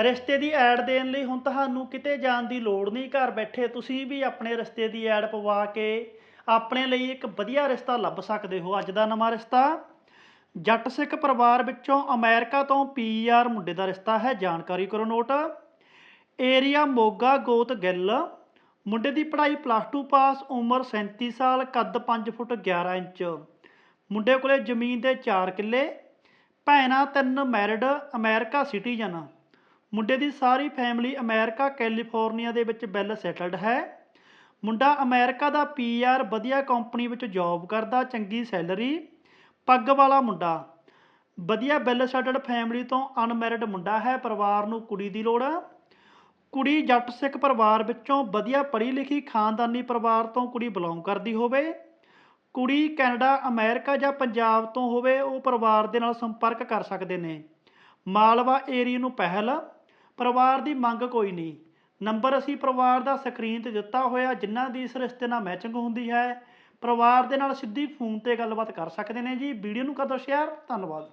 ਰਿਸ਼ਤੇ ਦੀ ਐਡ ਦੇਣ ਲਈ ਹੁਣ ਤੁਹਾਨੂੰ ਕਿਤੇ ਜਾਣ ਦੀ ਲੋੜ ਨਹੀਂ, ਘਰ ਬੈਠੇ ਤੁਸੀਂ ਵੀ ਆਪਣੇ ਰਿਸ਼ਤੇ ਦੀ ਐਡ ਪਵਾ ਕੇ ਆਪਣੇ ਲਈ ਇੱਕ ਵਧੀਆ ਰਿਸ਼ਤਾ ਲੱਭ ਸਕਦੇ ਹੋ। ਅੱਜ ਦਾ ਨਵਾਂ ਰਿਸ਼ਤਾ ਜੱਟ ਸਿੱਖ ਪਰਿਵਾਰ ਵਿੱਚੋਂ ਅਮਰੀਕਾ ਤੋਂ ਪੀਆਰ ਮੁੰਡੇ ਦਾ ਰਿਸ਼ਤਾ ਹੈ। ਜਾਣਕਾਰੀ ਕਰੋ ਨੋਟ। ਏਰੀਆ ਮੋਗਾ ਗੋਤ ਗਿੱਲ, ਮੁੰਡੇ ਦੀ ਪੜ੍ਹਾਈ ਪਲੱਸ 2 ਪਾਸ, ਉਮਰ 37 ਸਾਲ, ਕੱਦ 5 ਫੁੱਟ 11 ਇੰਚ। ਮੁੰਡੇ ਕੋਲੇ ਜ਼ਮੀਨ ਦੇ 4 ਕਿੱਲੇ, ਭੈਣਾਂ ਤਿੰਨ ਮੈਰਿਡ ਅਮਰੀਕਾ ਸਿਟੀਜ਼ਨ। ਮੁੰਡੇ ਦੀ ਸਾਰੀ ਫੈਮਿਲੀ ਅਮਰੀਕਾ, ਕੈਲੀਫੋਰਨੀਆ ਦੇ ਵਿੱਚ ਵੈਲ ਸੈਟਲਡ ਹੈ। ਮੁੰਡਾ ਅਮਰੀਕਾ ਦਾ ਪੀਆਰ ਵਧੀਆ ਕੰਪਨੀ ਵਿੱਚ ਜੌਬ ਕਰਦਾ, ਚੰਗੀ ਸੈਲਰੀ ਪੱਗ ਵਾਲਾ ਮੁੰਡਾ, ਵਧੀਆ ਵੈਲ ਸੈਟਲਡ ਫੈਮਿਲੀ ਤੋਂ ਅਨਮੈਰਿਡ ਮੁੰਡਾ ਹੈ, ਪਰਿਵਾਰ ਨੂੰ ਕੁੜੀ ਦੀ ਲੋੜ। ਆ ਕੁੜੀ ਜੱਟ ਸਿੱਖ ਪਰਿਵਾਰ ਵਿੱਚੋਂ ਵਧੀਆ ਪੜ੍ਹੀ ਲਿਖੀ ਖਾਨਦਾਨੀ ਪਰਿਵਾਰ ਤੋਂ ਕੁੜੀ ਬਿਲੋਂਗ ਕਰਦੀ ਹੋਵੇ। ਕੁੜੀ ਕੈਨੇਡਾ, ਅਮਰੀਕਾ ਜਾਂ ਪੰਜਾਬ ਤੋਂ ਹੋਵੇ, ਉਹ ਪਰਿਵਾਰ ਦੇ ਨਾਲ ਸੰਪਰਕ ਕਰ ਸਕਦੇ ਨੇ। ਮਾਲਵਾ ਏਰੀਆ ਨੂੰ ਪਹਿਲ। ਪਰਿਵਾਰ ਦੀ ਮੰਗ ਕੋਈ ਨਹੀਂ। ਨੰਬਰ ਅਸੀਂ ਪਰਿਵਾਰ ਦਾ ਸਕਰੀਨ ਤੇ ਦਿੱਤਾ ਹੋਇਆ, ਜਿਨ੍ਹਾਂ ਦੀ ਇਸ ਰਿਸ਼ਤੇ ਨਾਲ ਮੈਚਿੰਗ ਹੁੰਦੀ ਹੈ। ਪਰਿਵਾਰ ਦੇ ਨਾਲ ਸਿੱਧੀ ਫੋਨ ਤੇ ਗੱਲਬਾਤ ਕਰ ਸਕਦੇ ਨੇ ਜੀ। ਵੀਡੀਓ ਨੂੰ ਕਰ ਦਿਓ ਸ਼ੇਅਰ ਧੰਨਵਾਦ।